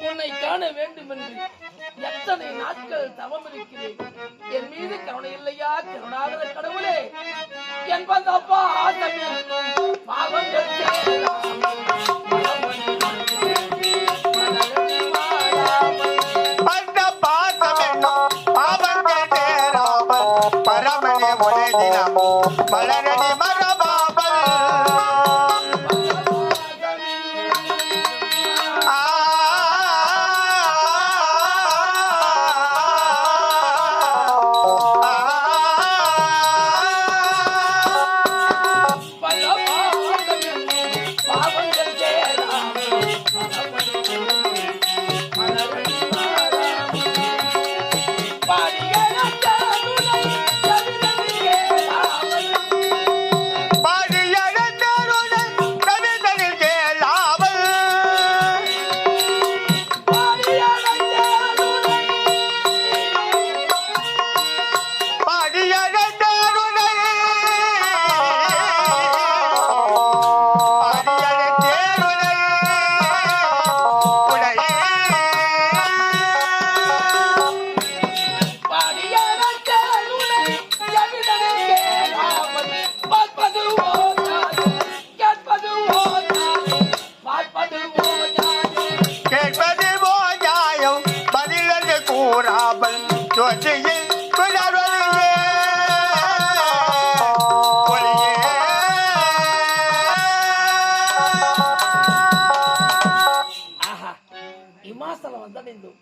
உன்னை காண வேண்டும் என்று எத்தனை நாட்கள் தவம் இருக்கிறேன் என் மீது கருணை இல்லையா? கருணாகர கடவுளே. என்பது அப்பா ஆசம் என்னும் பாவங்கள் சேராமல் மனமணி பதிலது கூறாமல் இமாசலம் வந்தடைந்தோம்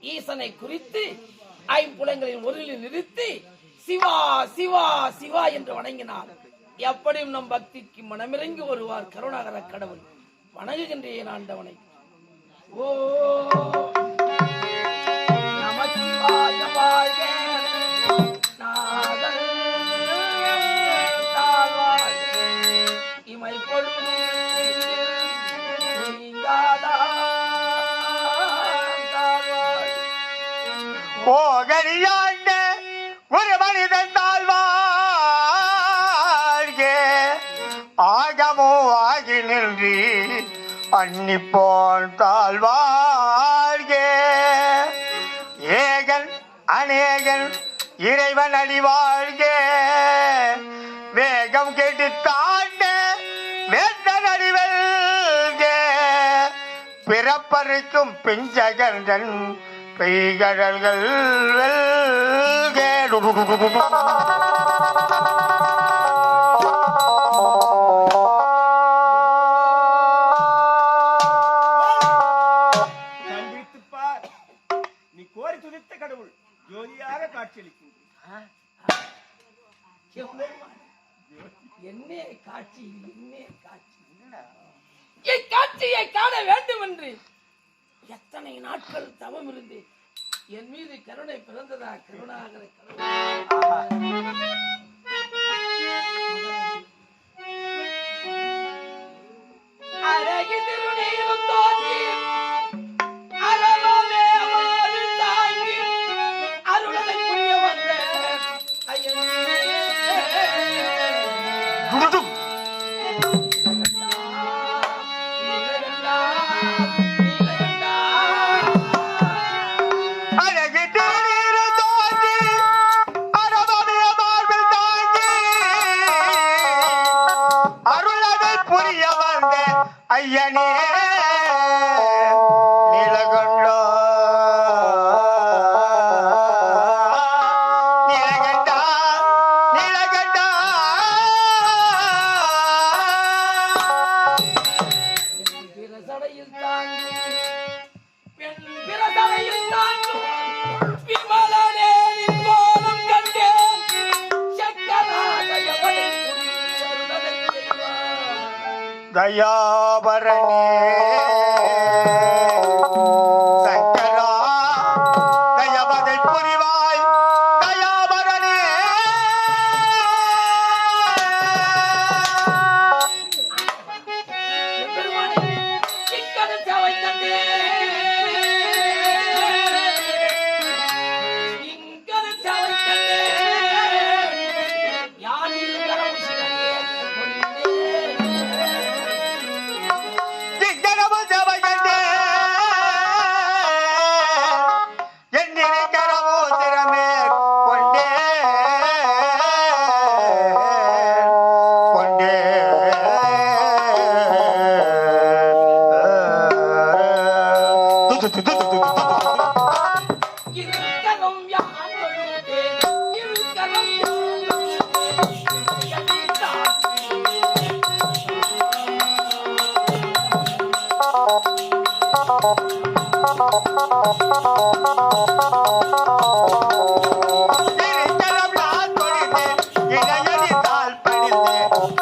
ஈசனை குறித்து ஐம்புலங்களின் ஒருளில் நிறுத்தி சிவா சிவா சிவா என்று வணங்கினார். எப்படியும் நம் பக்திக்கு மனமிறங்கி வருவார் கருணாகர கடவுள். வணங்குகின்றேன் ஆண்டவனை. ஓ அன்னிப்போன் தாழ்வாழ்கே ஏகன் அநேகன் இறைவன் அடிவாழ்கே. வேகம் கேட்டு தாண்ட வேந்தன் அடிவல்கே. பிறப்பறுக்கும் பிஞ்சகன்றன் பெய்கடல்கள் வெல்கே. ஜோதியாக காட்சியளிக்கின்றது என்னே காட்சி என்னே காட்சி. இக்காட்சியை காண வேண்டும் என்று எத்தனை நாட்கள் தவம் இருந்தேன் என் மீது கருணை பிறந்ததா? கருணாகர கடவுள்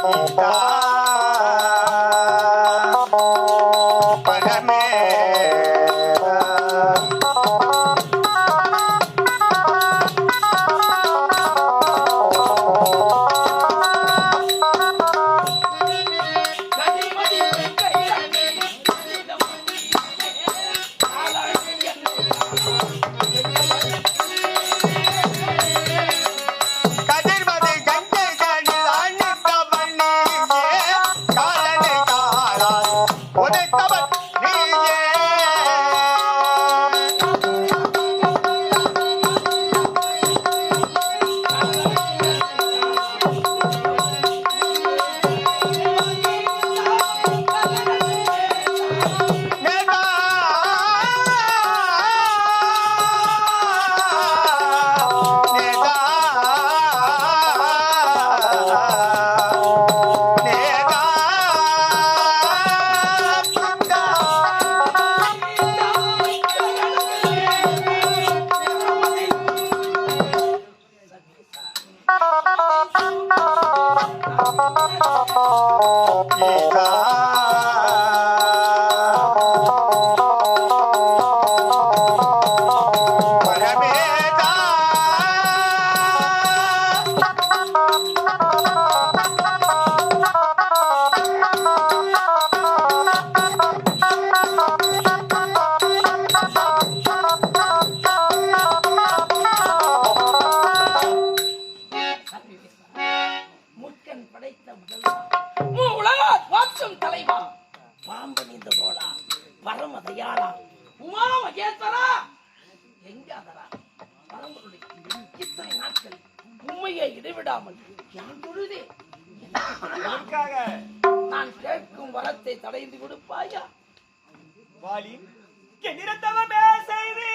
好 உன் வளத்தை தடையின்றி கொடுப்பாயா? வாலின் செய்து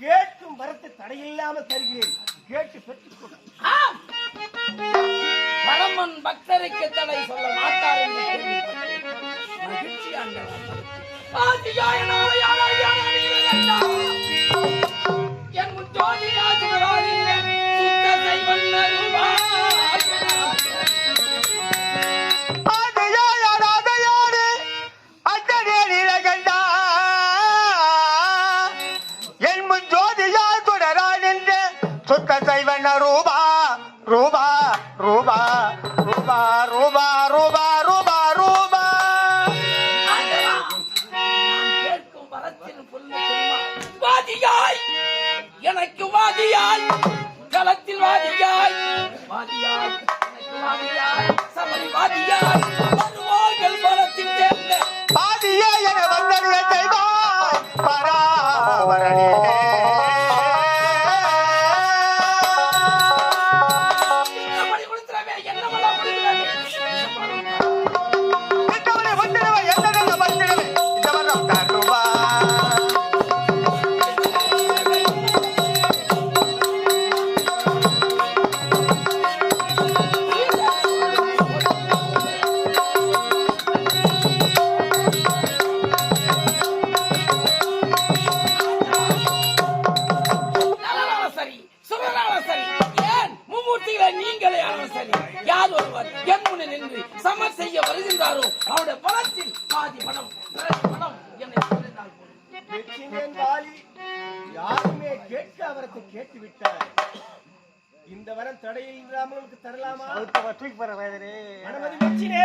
கேட்கும் வரத்தை தடையில்லாமல் தருகிறேன். கேட்டு பெற்றுக்கொள்ள பக்தருக்கு தடை சொல்ல மாட்டார் என்று மகிழ்ச்சி ஆண்டவர் என் ஜோதி ராஜு சைவன ரூபா ரூபா ரூபா ரூபா ரூபா ரூபா ரூபா ரூபா வாதியாய் எனக்கு வாதியாய் களத்தில் வாதியாய் வாதியாய் வாதியாய் சமரி வாதியாய் நலனாலும் சரி ஏன்? மும்மூர்த்திகளை நீங்களே சரி யார் ஒருவர் என் முன்னே நின்று சமர் செய்ய வருகின்றாரோ அவருடைய பலத்தில் பாதி பணம் பணம் என்னை சொல்லினால் யாருமே கேட்க அவரத்தை கேட்டு விட்டார் இந்த வரம் தடையில் இல்லாமல் தரலாமா? அனுமதி வெற்றினே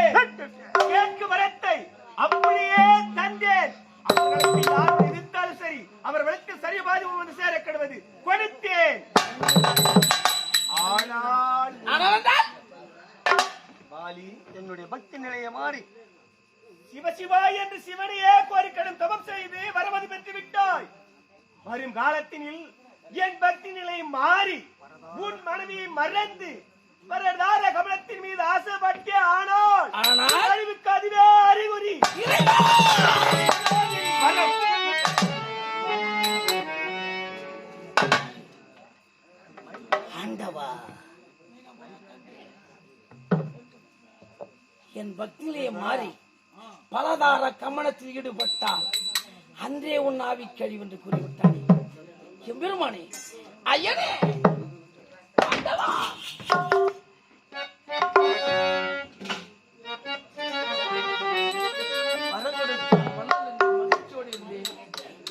கேட்கு வரத்தை அப்படியே தந்தேன். அவர்களுக்கு யார் எதிர்த்தாலும் சரி சேர கடுவது. கொடுத்தேன். ஆனால் என்னுடைய பக்தி நிலையை மாறி சிவசிவா என்று சிவனையே கோரிக்கடும் தபம் செய்து வரமதி பெற்று விட்டாய் வரும் காலத்தினில் என் பக்தி நிலை மாறி உன் மனைவியை மறந்து வரதார கமலத்தின் மீது ஆசைப்பட்டே ஆனால் அறிவுக்கு அதுவே அறிகுறி. ஆண்டவா என் பக்தியிலே மாறி பலதார கமனத்தில் ஈடுபட்டால் அன்றே உன் ஆவி கழிவு என்று கூறிவிட்டானே எம்பெருமானே ஐயனே! ஆண்டவா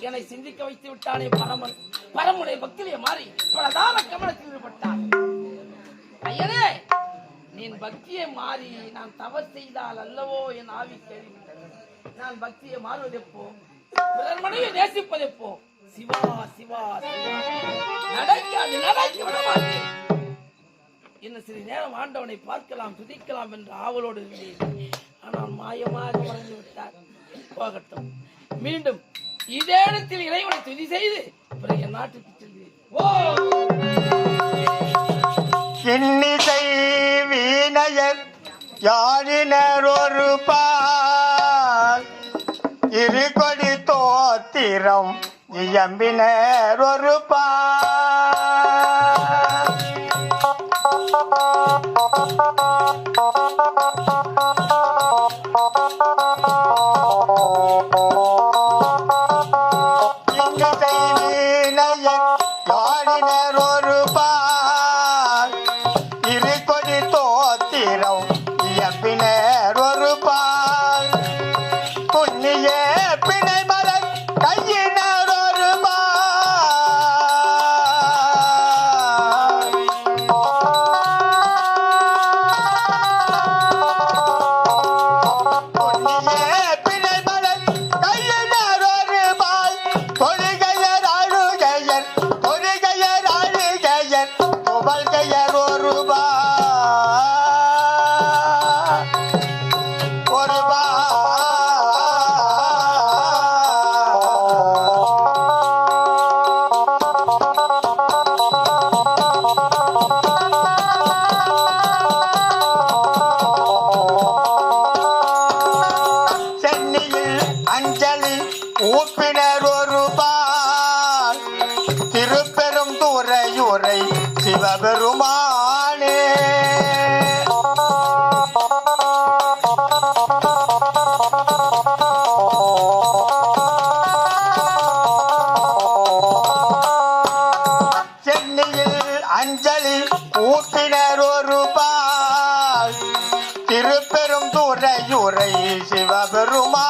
என்னை சிந்திக்க வைத்து விட்டானே பரமன். பரமுடைய பக்தியிலே மாறி பிரதான கமலத்தில் ஈடுபட்டார். ஐயனே என் பக்தியை மாறி நான் தவ செய்தால் அல்லவோ என் ஆவி கேள்விப்பட்டது. நான் பக்தியை மாறுவதெப்போ? பிறர் மனைவி சிவா சிவா சிவா. நடக்காது நடக்க விட மாட்டேன். இன்னும் சிறிது நேரம் ஆண்டவனை பார்க்கலாம் துதிக்கலாம் என்ற ஆவலோடு இருந்தேன். ஆனால் மாயமாக மறைந்து விட்டார் போகட்டும். மீண்டும் இதே இடத்தில் இறைவனை துதி செய்து பிறகு என் நாட்டுக்கு செல்கிறேன். ஓ! இன்னிசை வீணையர் யாழினர் ஒரு பால். இரு கொடி தோத்திரம் இயம்பினர் ஒரு பால். रहो சிவபெருமானே